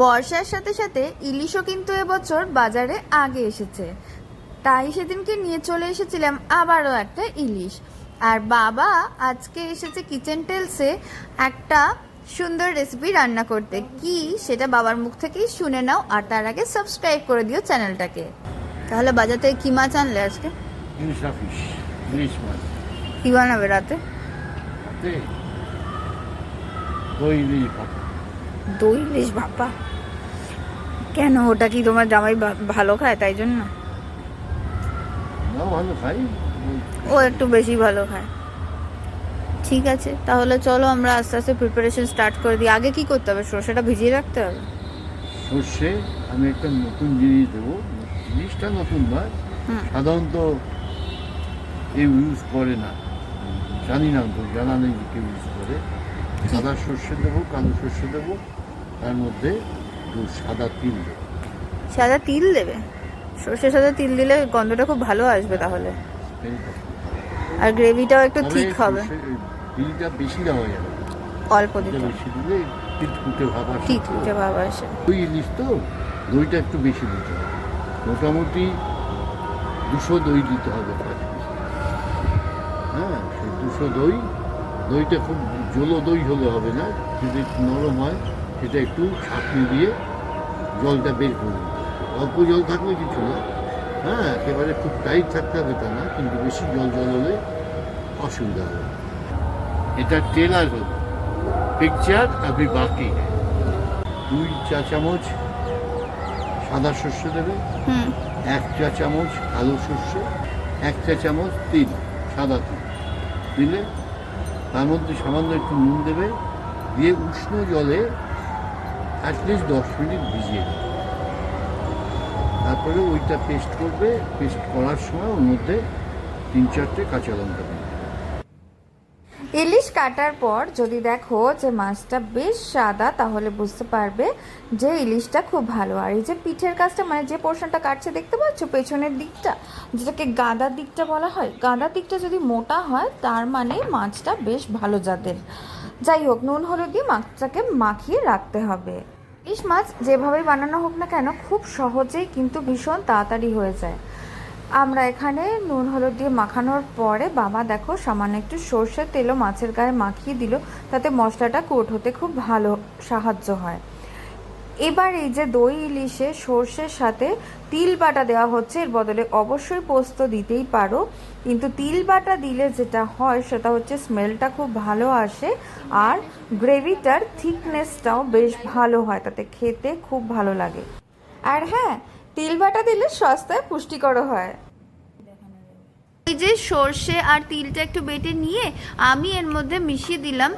বর্ষার সাথে সাথে ইলিশও কিন্তু এবছর বাজারে আগে এসেছে। তাই সেদিনকে নিয়ে চলে এসেছিলাম আবারও একটা ইলিশ। আর বাবা আজকে এসেছে কিচেন টেলসে একটা সুন্দর রেসিপি রান্না করতে। কি সেটা বাবার মুখ থেকেই শুনে নাও আর তার আগে সাবস্ক্রাইব করে দিও চ্যানেলটাকে। তাহলে বাজার থেকে কি মাছ আনলে আজকে? কি বানাবে রাতে? তাতে দই? বেশ বাবা কেন? ওটা কি তোমার জামাই ভালো খায় তাই জন্য? ও একটু বেশি ভালো খায়। ঠিক আছে তাহলে চলো আমরা আস্তে আস্তে প্রিপারেশন স্টার্ট করে দিই। আগে কি করতে হবে? সর্ষেটা ভিজিয়ে রাখতে হবে? সর্ষে আমি একটা নতুন জিনিস দেবো। জিনিসটা নতুন নয় হুম। সাধারণত কেউ ইউজ করে না। জানি না তো জানা নেই কেউ ইউজ করে। সাদা সর্ষে দেবো কালো সর্ষে দেবো তার মধ্যে একটু সাদা তিল দেবো। সাদা তিল দেবে? সর্ষে সাদা তিল দিলে গন্ধটা খুব ভালো আসবে তাহলে। আর গ্রেভিটাও একটু ঠিক হবে। তিলটা বেশি দেওয়া যাবে। অল্প দিতে। বেশি দিলে তিলকুটে ভাব আসে। উঠে ভাব আসে। দই ইলিশ তো দইটা একটু বেশি দিতে হবে। মোটামুটি দুশো দই দিতে হবে হ্যাঁ সেই দুশো দই দইটা খুব জলো দই হলে হবে না যদি একটু নরম হয় সেটা একটু ছাঁকনি দিয়ে জলটা বের করে অল্প জল থাকলে কিছু না। হ্যাঁ একেবারে খুব টাইট থাকতে হবে তা না কিন্তু বেশি জল জল হলে অসুবিধা হবে। এটা টেলার হল পিকচার আপনি বাকি। দুই চা চামচ সাদা সর্ষে দেবে। হুম। এক চা চামচ কালো সর্ষে এক চা চামচ তিল সাদা তিল। দিলে তার মধ্যে সামান্য একটু নুন দেবে, দিয়ে উষ্ণ জলে অ্যাটলিস্ট দশ মিনিট ভিজিয়ে দেবে। তারপরে ওইটা পেস্ট করবে পেস্ট করার সময় ওর মধ্যে তিন চারটে কাঁচা লঙ্কা দেবে। ইলিশ কাটার পর যদি দেখো যে মাছটা বেশ সাদা, তাহলে বুঝতে পারবে যে ইলিশটা খুব ভালো। আর এই যে পিঠের কাজটা মানে যে পোর্শনটা কাটছে, দেখতে পাচ্ছ? পেছনের দিকটা, যেটাকে গাদার দিকটা বলা হয় গাদার দিকটা যদি মোটা হয়, তার মানে মাছটা বেশ ভালো জাতের যাই হোক, নুন, হলুদ দিয়ে মাছটাকে মাখিয়ে রাখতে হবে। ইলিশ মাছ যেভাবেই বানানো হোক না কেন, খুব সহজেই কিন্তু ভীষণ তাড়াতাড়ি হয়ে যায়। আমরা এখানে নুন, হলুদ দিয়ে মাখানোর পরে বাবা দেখো সামান্য একটু সর্ষের তেলও মাছের গায়ে মাখিয়ে দিল, তাতে মশলাটা কোট হতে খুব ভালো সাহায্য হয়। এবার এই যে দই, ইলিশে সর্ষের সাথে তিল বাটা দেওয়া হচ্ছে, এর বদলে অবশ্যই পোস্ত দিতেই পারো। কিন্তু তিল বাটা দিলে যেটা হয়, সেটা হচ্ছে স্মেলটা খুব ভালো আসে আর গ্রেভিটার থিকনেসটাও বেশ ভালো হয়, তাতে খেতে খুব ভালো লাগে। আর হ্যাঁ তিল বাটা দিলে সস্তায় পুষ্টিকর হয়। ওই যে সর্ষে আর তিলটা একটু বেটে নিয়ে আমি এর মধ্যে মিশিয়ে দিলাম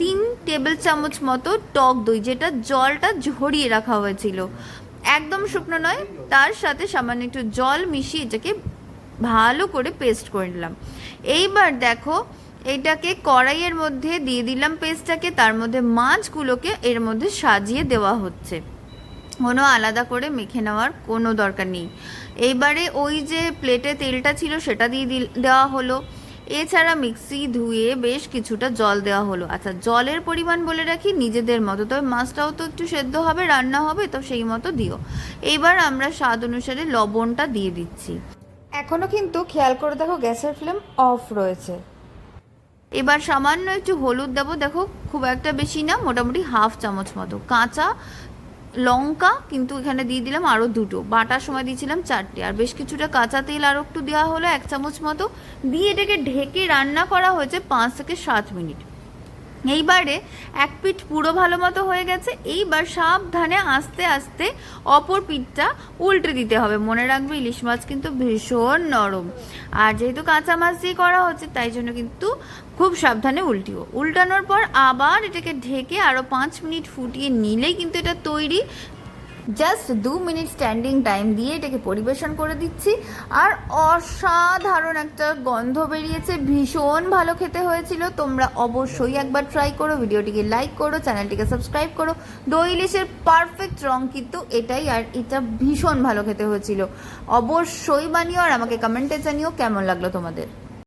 তিন টেবিল চামচ মতো টক দই, যেটা জলটা ঝরিয়ে রাখা হয়েছিল। একদম শুকনো নয়, তার সাথে সামান্য একটু জল মিশিয়ে এটাকে ভালো করে পেস্ট করে নিলাম। এইবার দেখো, এটাকে কড়াইয়ের মধ্যে দিয়ে দিলাম পেস্টটাকে, তার মধ্যে মাছগুলোকে এর মধ্যে সাজিয়ে দেওয়া হচ্ছে। কোনো আলাদা করে মেখে নেওয়ার কোনো দরকার নেই। এইবারে ওই যে প্লেটে তেলটা ছিল সেটা দিয়ে দেওয়া হলো। এছাড়া মিক্সি ধুয়ে বেশ কিছুটা জল দেওয়া হলো। আচ্ছা জলের পরিমাণ বলে রাখি নিজেদের মতো। তবে মাছটাও তো একটু সেদ্ধ হবে রান্না হবে তো সেই মতো দিও। এইবার আমরা স্বাদ অনুসারে লবণটা দিয়ে দিচ্ছি। এখনও কিন্তু খেয়াল করে দেখো গ্যাসের ফ্লেম অফ রয়েছে। এবার সামান্য একটু হলুদ দেবো। দেখো খুব একটা বেশি না মোটামুটি হাফ চামচ মতো। কাঁচা লঙ্কা, কিন্তু এখানে দিয়ে দিলাম আরও দুটো। বাটার সময় দিয়েছিলাম চারটে। আর বেশ কিছুটা কাঁচা তেল আরও একটু দেওয়া হলো এক চামচ মতো। দিয়ে এটাকে ঢেকে রান্না করা হয়েছে পাঁচ থেকে সাত মিনিট। এইবারে এক পিঠ পুরো ভালো মতো হয়ে গেছে, এইবার সাবধানে আস্তে আস্তে অপর পিঠটা উল্টে দিতে হবে। মনে রাখবে ইলিশ মাছ কিন্তু ভীষণ নরম। আর যেহেতু কাঁচা মাছ দিয়ে করা হচ্ছে, তাই জন্য কিন্তু খুব সাবধানে উল্টিও। উল্টানোর পর আবার এটাকে ঢেকে আরও পাঁচ মিনিট ফুটিয়ে নিলেই কিন্তু এটা তৈরি জাস্ট দু মিনিট স্ট্যান্ডিং টাইম দিয়ে এটাকে পরিবেশন করে দিচ্ছি। আর অসাধারণ একটা গন্ধ বেরিয়েছে। ভীষণ ভালো খেতে হয়েছিল। তোমরা অবশ্যই একবার ট্রাই করো। ভিডিওটিকে লাইক করো চ্যানেলটিকে সাবস্ক্রাইব করো। দই ইলিশের পারফেক্ট রং কিন্তু এটাই, আর এটা ভীষণ ভালো খেতে হয়েছিল। অবশ্যই বানিও, আর আমাকে কমেন্টে জানিও কেমন লাগল তোমাদের।